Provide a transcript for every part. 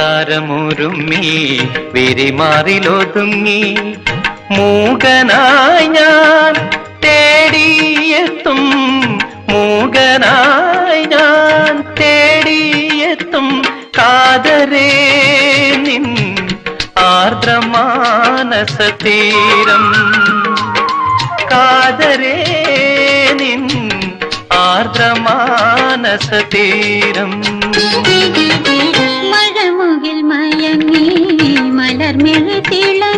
ഇണത്താരമുരുമ്മി വെരിമാറിലൊതുങ്ങി. മൂകനായി ഞാൻ തേടിയെത്തും. മൂകനായി ഞാൻ തേടിയെത്തും. കാതരേ നിൻ ആർദ്രമാനസ തീരം കാതരേ നിൻ ആർദ്രമാനസ തീരം മലർമിഴി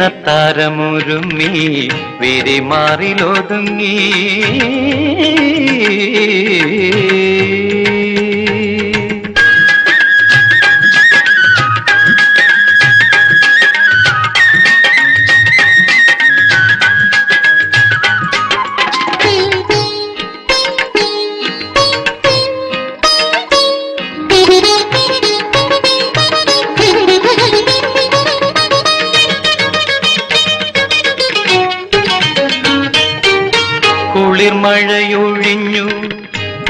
ഇണത്താരമുരുമ്മി വിരിമാറിലൊതുങ്ങി. കുളിർമഴയൊഴിഞ്ഞു.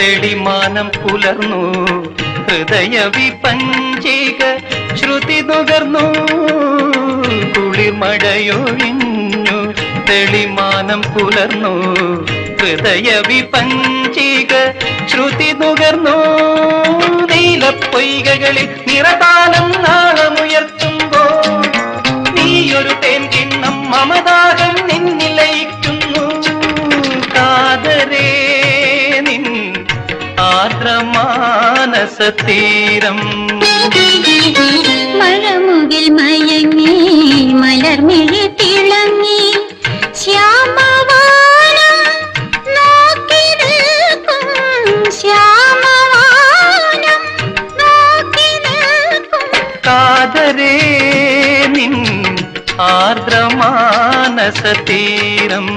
തെളിമാനം പുലർന്നു. ഹൃദയ വിപഞ്ചിക ശ്രുതി നുകർന്നു. കുളിർമഴയൊഴിഞ്ഞു. തെളിമാനം പുലർന്നു. ഹൃദയ വിപഞ്ചിക ശ്രുതി നുകർന്നു. നീലപ്പൊയ്കകളിൽ നിറതാനം നാളമുയർത്തുമ്പോൾ നീയൊരു തേൻ കിണ്ണം മമതാകം ആർദ്രമാനസ തീരം. മഴമുകിൽ മയങ്ങി മലർമിഴി തിളങ്ങി ശ്യാമവാനം നോക്കി നിൽക്കും ശ്യാമവാനം നോക്കി നിൽക്കും. കാതരേ നിൻ ആർദ്രമാനസ തീരം.